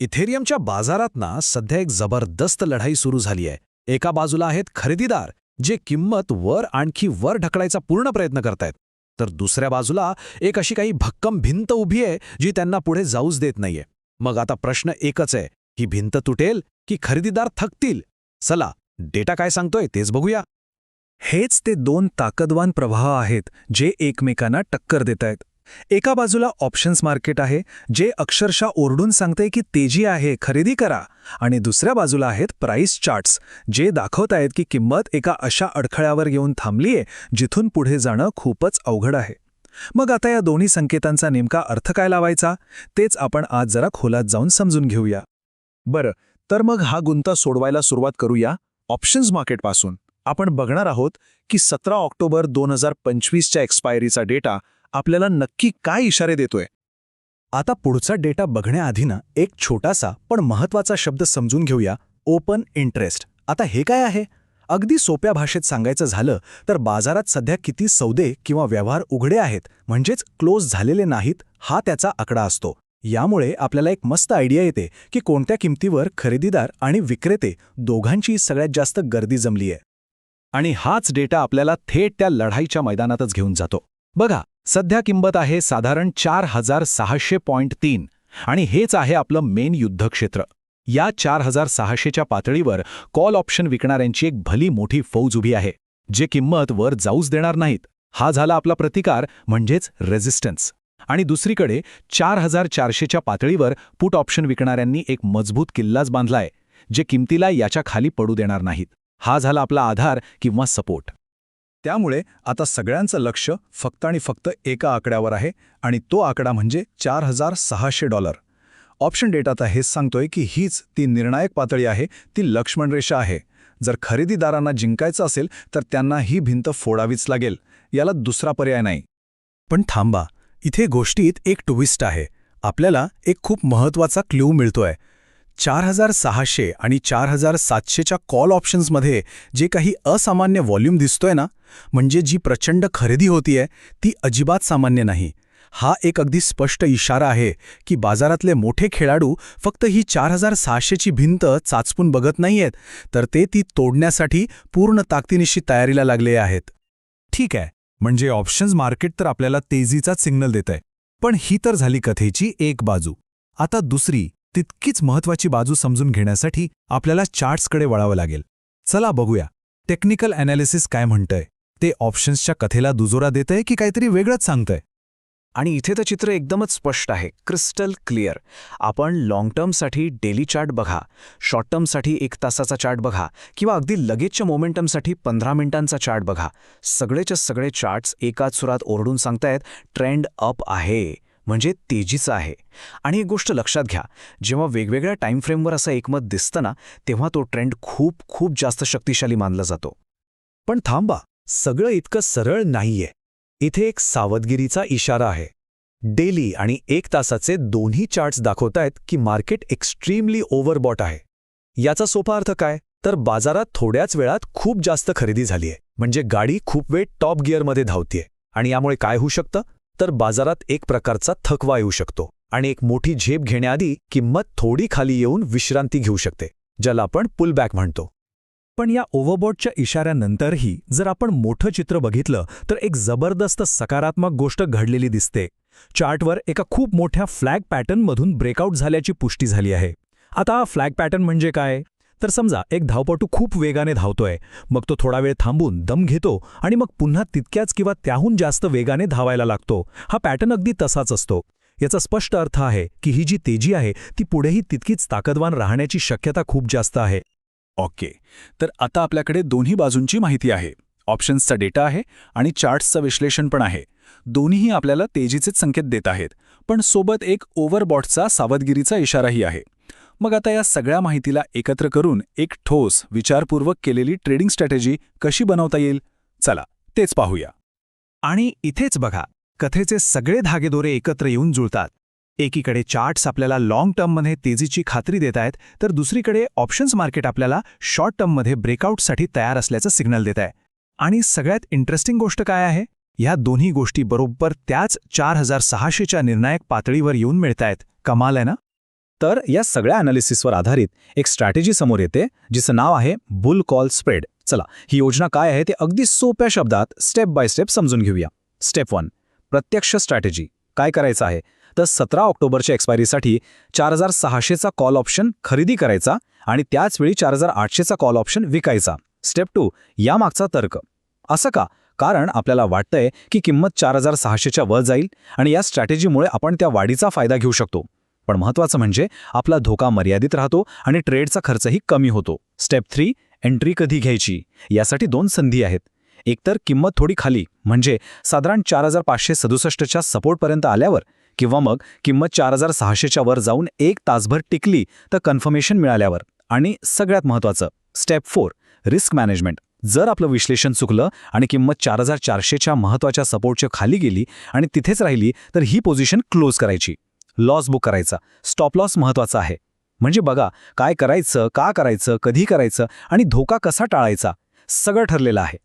इथेरियमच्या बाजारात ना सध्या एक जबरदस्त लढाई सुरू झाली आहे. एका बाजूला आहेत खरेदीदार जे किंमत वर आणखी वर ढकलायचा पूर्ण प्रयत्न करतायत. तर दुसऱ्या बाजूला एक अशी काही भक्कम भिंत उभी आहे जी त्यांना पुढे जाऊच देत नाहीये. मग आता प्रश्न एकच आहे ही भिंत तुटेल की खरेदीदार थकतील? चला डेटा काय सांगतोय तेच बघूया. हेच ते दोन ताकदवान प्रवाह आहेत जे एकमेकांना टक्कर देत आहेत एका बाजूला ऑप्शन्स मार्केट आहे जे अक्षरशः ओरडून सांगते की तेजी आहे खरेदी करा. आणि दुसऱ्या बाजूला आहेत प्राइस चार्ट्स जे दाखवत आहेत की किंमत एका अशा अडखळ्यावर येऊन थांबलीये जिथून पुढे जाणं खूपच अवघड आहे. मग आता या दोन्ही संकेतांचा नेमका अर्थ काय लावायचा? तेच आपण आज जरा खोलात जाऊन समजून घेऊया. बरं तर मग हा गुंता सोडवायला सुरुवात करूया. ऑप्शन्स मार्केटपासून आपण बघणार आहोत की सतरा ऑक्टोबर दोन हजार पंचवीसच्या एक्सपायरीचा डेटा आपल्याला नक्की काय इशारे देतोय? आता पुढचा डेटा बघण्याआधी ना एक छोटासा पण महत्त्वाचा शब्द समजून घेऊया ओपन इंटरेस्ट. आता हे काय आहे? अगदी सोप्या भाषेत सांगायचं झालं तर बाजारात सध्या किती सौदे किंवा व्यवहार उघडे आहेत म्हणजेच क्लोज झालेले नाहीत हा त्याचा आकडा असतो. यामुळे आपल्याला एक मस्त आयडिया येते की कोणत्या किमतीवर खरेदीदार आणि विक्रेते दोघांची सगळ्यात जास्त गर्दी जमलीय. आणि हाच डेटा आपल्याला थेट त्या लढाईच्या मैदानातच घेऊन जातो. बघा सध्या किंमत आहे साधारण चार हजार सहाशे पॉईंट तीन आणि हेच आहे आपलं मेन युद्धक्षेत्र. या चार हजार सहाशेच्या पातळीवर कॉल ऑप्शन विकणाऱ्यांची एक भली मोठी फौज उभी आहे जे किंमत वर जाऊच देणार नाहीत. हा झाला आपला प्रतिकार म्हणजेच रेझिस्टन्स आणि दुसरीकडे चार हजार चारशेच्या पातळीवर पुट ऑप्शन विकणाऱ्यांनी एक मजबूत किल्लाच बांधलाय जे किमतीला याच्या खाली पडू देणार नाहीत. हा झाला आपला आधार किंवा सपोर्ट त्यामुळे आता सगळ्यांचं लक्ष फक्त आणि फक्त एका आकड्यावर आहे आणि तो आकडा म्हणजे चार हजार सहाशे डॉलर. ऑप्शन डेटाचा आता हेच सांगतोय की हीच ती निर्णायक पातळी आहे ती लक्ष्मण रेषा आहे. जर खरेदीदारांना जिंकायचं असेल तर त्यांना ही भिंत फोडावीच लागेल याला दुसरा पर्याय नाही. पण थांबा इथे गोष्टीत एक ट्विस्ट आहे. आपल्याला एक खूप महत्त्वाचा क्ल्यू मिळतोय. चार हजार सहाशे आणि चार हजार सातशेच्या कॉल ऑप्शन्समध्ये जे काही असामान्य व्हॉल्यूम दिसतोय ना म्हणजे जी प्रचंड खरेदी होतीये ती अजिबात सामान्य नाही. हा एक अगदी स्पष्ट इशारा आहे की बाजारातले मोठे खेळाडू फक्त ही चार हजार सहाशेची भिंत चाचपून बघत नाहीयेत तर ते ती तोडण्यासाठी पूर्ण ताकदीनिशी तयारीला लागले आहेत. ठीक आहे म्हणजे ऑप्शन्स मार्केट तर आपल्याला तेजीचाच सिग्नल देत आहे पण ही तर झाली कथेची एक बाजू. आता दुसरी तितकीच महत्वाची बाजू समजून घेण्यासाठी आपल्याला चार्ट्सकडे वळावं लागेल. चला बघूया टेक्निकल अॅनालिसिस काय म्हणतंय? ते ऑप्शन्सच्या कथेला दुजोरा देतंय की काहीतरी वेगळंच सांगतंय? आणि इथे तर चित्र एकदमच स्पष्ट आहे क्रिस्टल क्लिअर. आपण लाँग टर्मसाठी डेली चार्ट बघा शॉर्ट टर्मसाठी एक तासाचा चार्ट बघा किंवा अगदी लगेचच्या मोमेंटमसाठी पंधरा मिनिटांचा चार्ट बघा. सगळेच्या सगळे चार्ट्स एकाच सुरात ओरडून सांगतायत ट्रेंड अप आहे. म्हणजे तेजीचं आहे. आणि एक गोष्ट लक्षात घ्या जेव्हा वेगवेगळ्या टाईम फ्रेमवर असं एकमत दिसतं ना तेव्हा तो ट्रेंड खूप खूप जास्त शक्तिशाली मानला जातो. पण थांबा सगळं इतकं सरळ नाहीये. इथे एक सावधगिरीचा इशारा आहे. डेली आणि एक तासाचे दोन्ही चार्ट्स दाखवतायत की मार्केट एक्स्ट्रीमली ओव्हरबॉट आहे. याचा सोपा अर्थ काय? तर बाजारात थोड्याच वेळात खूप जास्त खरेदी झालीय. म्हणजे गाडी खूप वेळ टॉप गिअरमध्ये धावतीये. आणि यामुळे काय होऊ शकतं? तर बाजारात एक प्रकारचा थकवा येऊ शकतो आणि एक मोठी झेप घेण्याआधी किंमत थोडी खाली येऊन विश्रांती घेऊ शकते ज्याला आपण पुलबॅक म्हणतो. पण या ओव्हरबॉटच्या इशाऱ्यानंतरही जर आपण मोठं चित्र बघितलं तर एक जबरदस्त सकारात्मक गोष्ट घडलेली दिसते. चार्टवर एका खूप मोठ्या फ्लॅग पॅटर्नमधून ब्रेकआउट झाल्याची पुष्टी झाली आहे. आता फ्लॅग पॅटर्न म्हणजे काय? तर समजा एक धावपटू खूप वेगाने धावतोय मग तो थोडा वेळ थांबून दम घेतो आणि मग पुन्हा तितक्याच किंवा त्याहून जास्त वेगाने धावायला लागतो. हा पॅटर्न अगदी तसाच असतो. याचा स्पष्ट अर्थ आहे की ही जी तेजी आहे ती पुढेही तितकीच ताकदवान राहण्याची शक्यता खूप जास्त आहे. ओके. तर आता आपल्याकडे दोन्ही बाजूंची माहिती आहे. ऑप्शन्सचा डेटा आहे आणि चार्ट्सचं विश्लेषण पण आहे. दोन्हीही आपल्याला तेजीचेच संकेत देत आहेत. पण सोबत एक ओव्हरबॉटचा सावधगिरीचा इशाराही आहे. मग आता या सगळ्या माहितीला एकत्र करून एक ठोस विचारपूर्वक केलेली ट्रेडिंग स्ट्रॅटेजी कशी बनवता येईल? चला तेच पाहूया. आणि इथेच बघा कथेचे सगळे धागेदोरे एकत्र येऊन जुळतात. एकीकडे चार्ट्स आपल्याला लाँग टर्ममध्ये तेजीची खात्री देत आहेत तर दुसरीकडे ऑप्शन्स मार्केट आपल्याला शॉर्ट टर्ममध्ये ब्रेकआउटसाठी तयार असल्याचं सिग्नल देत आहे. आणि सगळ्यात इंटरेस्टिंग गोष्ट काय आहे? ह्या दोन्ही गोष्टी बरोबर त्याच चार हजार सहाशेच्या निर्णायक पातळीवर येऊन मिळतायत. कमाल आहे ना? तर या सगळ्या अनालिसिसवर आधारित एक स्ट्रॅटेजी समोर येते जिचं नाव आहे बुल कॉल स्प्रेड चला ही योजना काय आहे ते अगदी सोप्या शब्दात स्टेप बाय स्टेप समजून घेऊया. स्टेप वन प्रत्यक्ष स्ट्रॅटेजी काय करायचं आहे? तर सतरा ऑक्टोबरच्या एक्सपायरीसाठी चार हजार सहाशेचा कॉल ऑप्शन खरेदी करायचा आणि त्याचवेळी चार हजार आठशेचा कॉल ऑप्शन विकायचा. स्टेप टू यामागचा तर्क. असं का? कारण आपल्याला वाटतंय की किंमत चार हजार सहाशेच्या वर जाईल आणि या स्ट्रॅटेजीमुळे आपण त्या वाढीचा फायदा घेऊ शकतो. पण महत्त्वाचं म्हणजे आपला धोका मर्यादित राहतो आणि ट्रेडचा खर्चही कमी होतो. स्टेप थ्री एंट्री कधी घ्यायची? यासाठी दोन संधी आहेत. एकतर किंमत थोडी खाली म्हणजे साधारण चार हजार पाचशे सदुसष्टच्या सपोर्टपर्यंत आल्यावर किंवा मग किंमत चार हजार सहाशेच्या वर जाऊन एक तासभर टिकली तर कन्फर्मेशन मिळाल्यावर. आणि सगळ्यात महत्त्वाचं स्टेप फोर रिस्क मॅनेजमेंट. जर आपलं विश्लेषण चुकलं आणि किंमत चार हजार चारशेच्या महत्त्वाच्या सपोर्टच्या खाली गेली आणि तिथेच राहिली तर ही पोझिशन क्लोज करायची. लॉस बुक करायचा. स्टॉप लॉस महत्त्वाचा आहे. म्हणजे बघा काय करायचं का करायचं कधी करायचं आणि धोका कसा टाळायचा सगळं ठरलेलं आहे.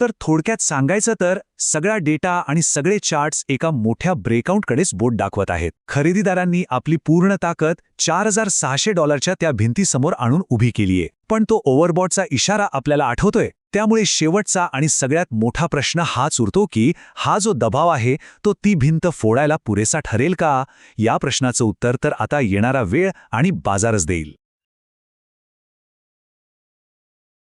तर थोडक्यात सांगायचं तर सगळा डेटा आणि सगळे चार्ट्स एका मोठ्या ब्रेकआउटकडेच बोट दाखवत आहेत. खरेदीदारांनी आपली पूर्ण ताकद चार हजार सहाशे डॉलरच्या त्या भिंतीसमोर आणून उभी केलीये. पण तो ओव्हरबॉटचा इशारा आपल्याला आठवतोय. त्यामुळे शेवटचा आणि सगळ्यात मोठा प्रश्न हाच उरतो की हा जो दबाव आहे तो ती भिंत फोडायला पुरेसा ठरेल का? या प्रश्नाचं उत्तर तर आता येणारा वेळ आणि बाजारच देईल.